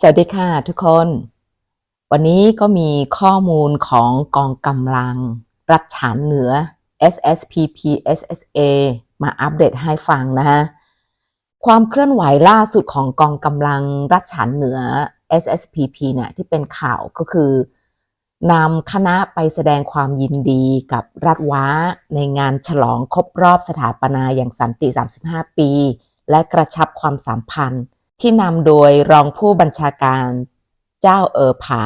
สวัสดีค่ะทุกคน วันนี้ก็มีข้อมูลของกองกำลัง รัฐฉานเหนือ SSPP SSA มาอัปเดตให้ฟังนะฮะความเคลื่อนไหวล่าสุดของกองกำลังรัฐฉานเหนือ SSPP เนี่ยที่เป็นข่าวก็คือนำคณะไปแสดงความยินดีกับรัฐว้าในงานฉลองครบรอบสถาปนาอย่างสันติ 35 ปี และกระชับความสัมพันธ์ ที่นำโดยรองผู้บัญชาการเจ้าเออผา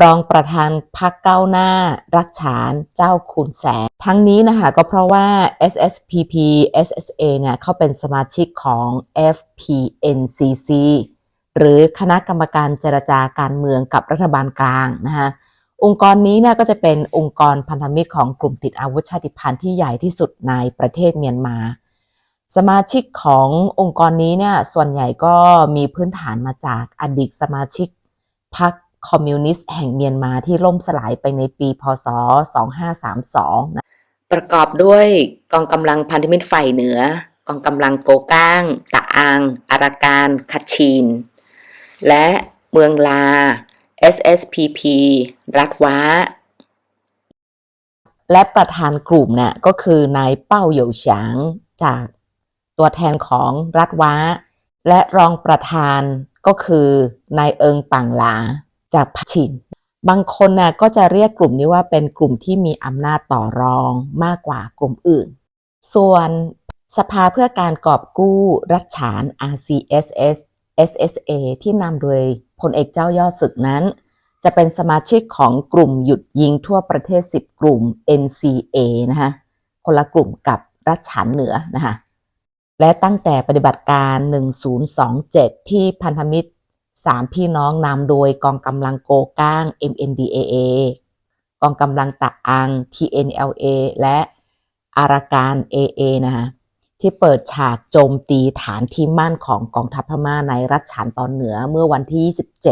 รองประธานพักเก้าหน้า รักฉานเจ้าคูณแสง ทั้งนี้นะคะก็เพราะว่า SSPP SSA เนี่ยเขาเป็นสมาชิกของ FPNCC หรือคณะกรรมการเจรจาการเมืองกับรัฐบาลกลางนะคะองค์กรนี้เนี่ยก็จะเป็นองค์กรพันธมิตรของกลุ่มติดอาวุธชาติพันธุ์ที่ใหญ่ที่สุดในประเทศเมียนมา สมาชิกขององค์กรนี้เนี่ยส่วนใหญ่ก็มีพื้นฐานมาจากอดีตสมาชิกพรรคคอมมิวนิสต์แห่งเมียนมาที่ล่มสลายไปในปี พศ 2532นะประกอบด้วยกองกำลังพันธมิตรฝ่ายเหนือ กองกำลังโกก้าง ตะอาง อาราการคัชชีน และเมืองลา SSPP รัฐว้า และประธานกลุ่มเนี่ยก็คือนายเป้าเหยวฉางจาก ตัวแทนของรัฐว้า และรองประธานก็คือนายเอิงปังหลาจากพชินบางคนน่ะก็จะเรียกกลุ่มนี้ว่าเป็นกลุ่มที่มีอำนาจต่อรองมากกว่ากลุ่มอื่น ส่วนสภาเพื่อการกอบกู้รัฐฉาน RCSS SSA ที่นำโดยพลเอกเจ้ายอดศึกนั้น จะเป็นสมาชิกของกลุ่มหยุดยิงทั่วประเทศ 10 กลุ่ม NCA นะคะคนละกลุ่มกับรัฐฉานเหนือนะคะ และตั้งแต่ปฏิบัติการ 1027 ที่พันธมิตร 3 พี่น้องนำโดยกองกำลังโกก้าง MNDAA กองกำลังตะอัง TNLA และอาราการ AA นะคะที่เปิดฉากโจมตีฐานที่มั่นของกองทัพพม่าในรัฐฉานตอนเหนือเมื่อวันที่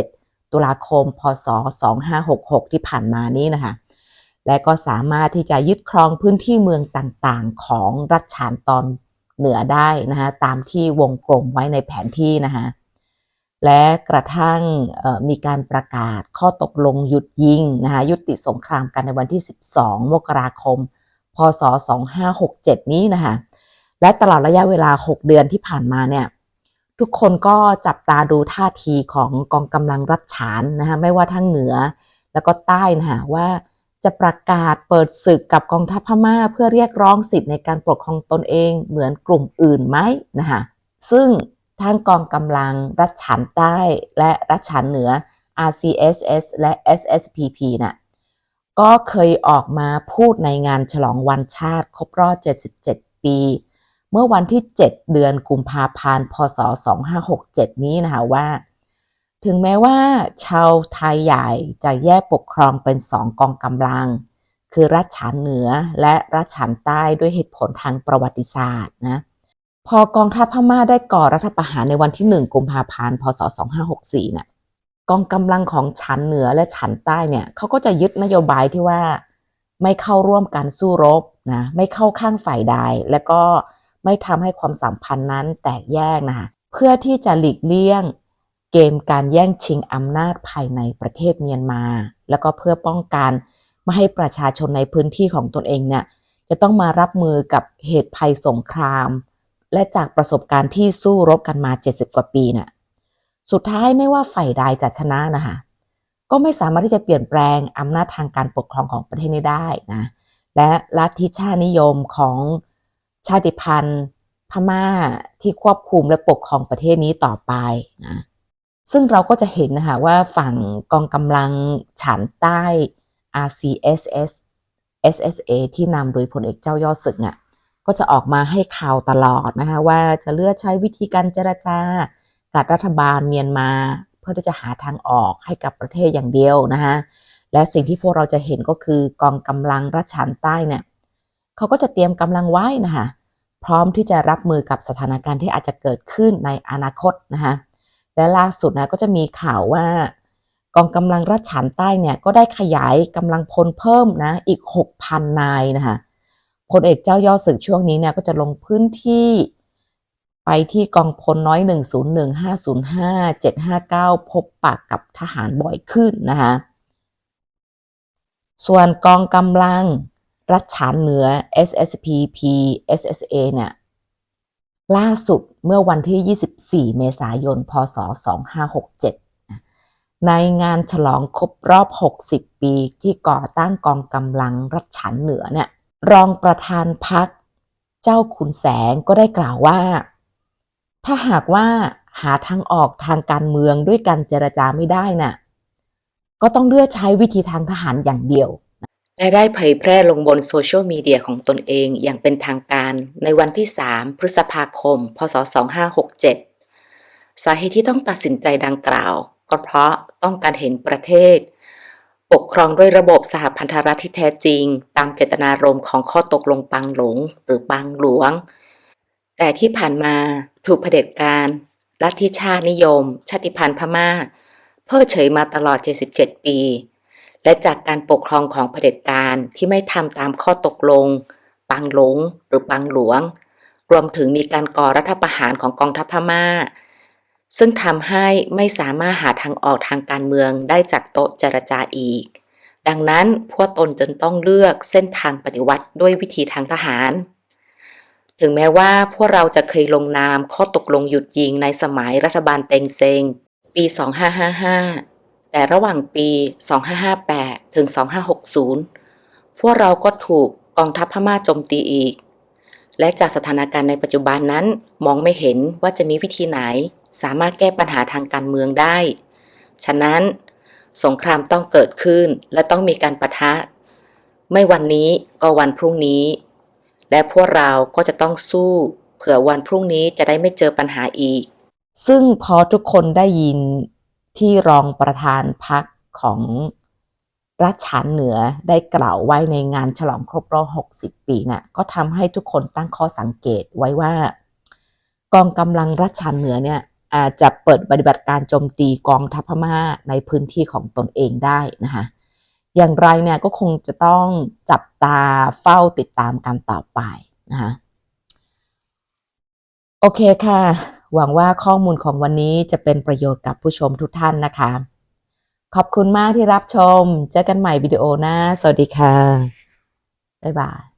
27 ตุลาคม พศ 2566 ที่ผ่านมานี้นะคะ และก็สามารถที่จะยึดครองพื้นที่เมืองต่างๆ ของรัฐฉานตอน เหนือได้นะคะตามที่วงกลมไว้ในแผนที่นะคะและกระทั่งมีการประกาศข้อตกลงหยุดยิงนะคะยุติสงครามกันในวันที่ 12 มกราคม พศ 2567 นี้นะคะและตลอดระยะเวลา 6 เดือนที่ผ่านมาเนี่ยทุกคนก็จับตาดูท่าทีของกองกำลังรัฐฉานนะคะไม่ว่าทั้งเหนือแล้วก็ใต้นะคะว่า จะประกาศเปิดศึกกับกองทัพพม่า เพื่อเรียกร้องสิทธิ์ในการปกครองตนเองเหมือนกลุ่มอื่นไหมนะคะซึ่งทั้งกองกำลังรัฐฉานใต้และรัฐฉานเหนือ RCSS และ SSPP น่ะก็เคยออกมาพูดในงานฉลองวันชาติครบรอบ 77 ปี เมื่อวันที่ 7 เดือนกุมภาพันธ์ พศ 2567 นี้นะคะว่า ถึงแม้ว่าชาวไทยใหญ่จะแยกปกครองเป็นสองกองกำลัง คือรัฐฉานเหนือและรัฐฉานใต้ด้วยเหตุผลทางประวัติศาสตร์นะพอกองทัพพม่าได้ก่อรัฐประหารในวันที่ 1 กุมภาพันธ์พศ 2564เนี่ยกองกำลังของฉันเหนือและฉันใต้เนี่ยเขาก็จะยึดนโยบายที่ว่าไม่เข้าร่วมการสู้รบนะไม่เข้าข้างฝ่ายใด และก็ไม่ทำให้ความสัมพันธ์นั้นแตกแยกนะคะเพื่อที่จะหลีกเลี่ยง เกมการแย่งชิงอำนาจภายในประเทศเมียนมา แล้วก็เพื่อป้องกันไม่ให้ประชาชนในพื้นที่ของตนเองเนี่ยจะต้องมารับมือกับเหตุภัยสงคราม และจากประสบการณ์ที่สู้รบกันมา 70 กว่าปีเนี่ยสุดท้ายไม่ว่าฝ่ายใดจะชนะนะคะก็ไม่สามารถที่จะเปลี่ยนแปลงอำนาจทางการปกครองของประเทศนี้ได้นะและลัทธิชาตินิยมของชาติพันธุ์พม่าที่ควบคุมและปกครองประเทศนี้ต่อไปนะ ซึ่งเราก็จะเห็นนะคะว่าฝั่งกองกำลังฉันใต้ RCSS SSA ที่นำโดยพลเอกเจ้ายอดศึกเนี่ยก็จะออกมาให้ข่าวตลอดนะคะว่าจะเลือกใช้วิธีการเจรจากับรัฐบาลเมียนมา เพื่อที่จะหาทางออกให้กับประเทศอย่างเดียวนะคะและสิ่งที่พวกเราจะเห็นก็คือกองกำลังรัชานใต้เนี่ยเขาก็จะเตรียมกำลังไว้นะคะพร้อมที่จะรับมือกับสถานการณ์ที่อาจจะเกิดขึ้นในอนาคตนะคะ และล่าสุดนะก็จะมีข่าวว่ากองกำลังรัชฉานใต้เนี่ยก็ได้ขยายกำลังพลเพิ่มนะอีก 6,000 นายนะคะพลเอกเจ้ายอดศึกช่วงนี้เนี่ยก็จะลงพื้นที่ไปที่กองพลน้อย 101 505 759 พบปากกับทหารบ่อยขึ้นนะคะส่วนกองกำลังรัชฉานเหนือ SSPP SSA เนี่ย ล่าสุดเมื่อวันที่ 24 เมษายน พศ 2567 ในงานฉลองครบรอบ 60 ปีที่ก่อตั้งกองกำลังรัชฉานเหนือเนี่ยรองประธานพักเจ้าขุนแสงก็ได้กล่าวว่า ถ้าหากว่าหาทางออกทางการเมืองด้วยการเจรจาไม่ได้น่ะก็ต้องเลือกใช้วิธีทางทหารอย่างเดียว และได้เผยแพร่ลงบนโซเชียลมีเดียของตนเองอย่างเป็นทางการในวันที่ 3 พฤษภาคม พศ 2567 สาเหตุที่ต้องตัดสินใจดังกล่าว ก็เพราะต้องการเห็นประเทศ ปกครองด้วยระบบสหพันธรัฐที่แท้จริง ตามเจตนารมณ์ของข้อตกลงปังหลงหรือปังหลวง แต่ที่ผ่านมาถูกเผด็จการลัทธิชาตินิยม ชาติพันธุ์พม่า เพิกเฉยมาตลอด 77 ปี และจากการปกครองของเผด็จการที่ไม่ทำตามข้อตกลง ปังหลงหรือปังหลวง รวมถึงมีการก่อรัฐประหารของกองทัพพม่า ซึ่งทำให้ไม่สามารถหาทางออกทางการเมืองได้จากโต๊ะเจรจาอีก ดังนั้นพวกตนจึงต้องเลือกเส้นทางปฏิวัติด้วยวิธีทางทหาร ถึงแม้ว่าพวกเราจะเคยลงนามข้อตกลงหยุดยิงในสมัยรัฐบาลเต็งเซงปี 2555 แต่ระหว่างปี 2558 ถึง 2560 พวกเราก็ถูกกองทัพพม่าโจมตีอีก และจากสถานการณ์ในปัจจุบันนั้นมองไม่เห็นว่าจะมีวิธีไหน สามารถแก้ปัญหาทางการเมืองได้ ฉะนั้น สงครามต้องเกิดขึ้นและต้องมีการปะทะ ไม่วันนี้ก็วันพรุ่งนี้ และพวกเราก็จะต้องสู้ เผื่อวันพรุ่งนี้จะได้ไม่เจอปัญหาอีก ซึ่งพอทุกคนได้ยิน ที่รองประธานพักของรัชฉานเหนือได้กล่าวไว้ในงานฉลองครบรอบ 60 ปีน่ะก็ทำให้ทุกคนตั้งข้อสังเกตไว้ว่า กองกำลังรัชฉานเหนือเนี่ยอาจจะเปิดปฏิบัติการโจมตีกองทัพพม่าในพื้นที่ของตนเองได้นะคะอย่างไรเนี่ยก็คงจะต้องจับตาเฝ้าติดตามกันต่อไปนะคะโอเคค่ะ หวังว่าข้อมูลของวันนี้จะเป็นประโยชน์กับผู้ชมทุกท่านนะคะ ขอบคุณมากที่รับชม เจอกันใหม่วิดีโอหน้า สวัสดีค่ะ บ๊ายบาย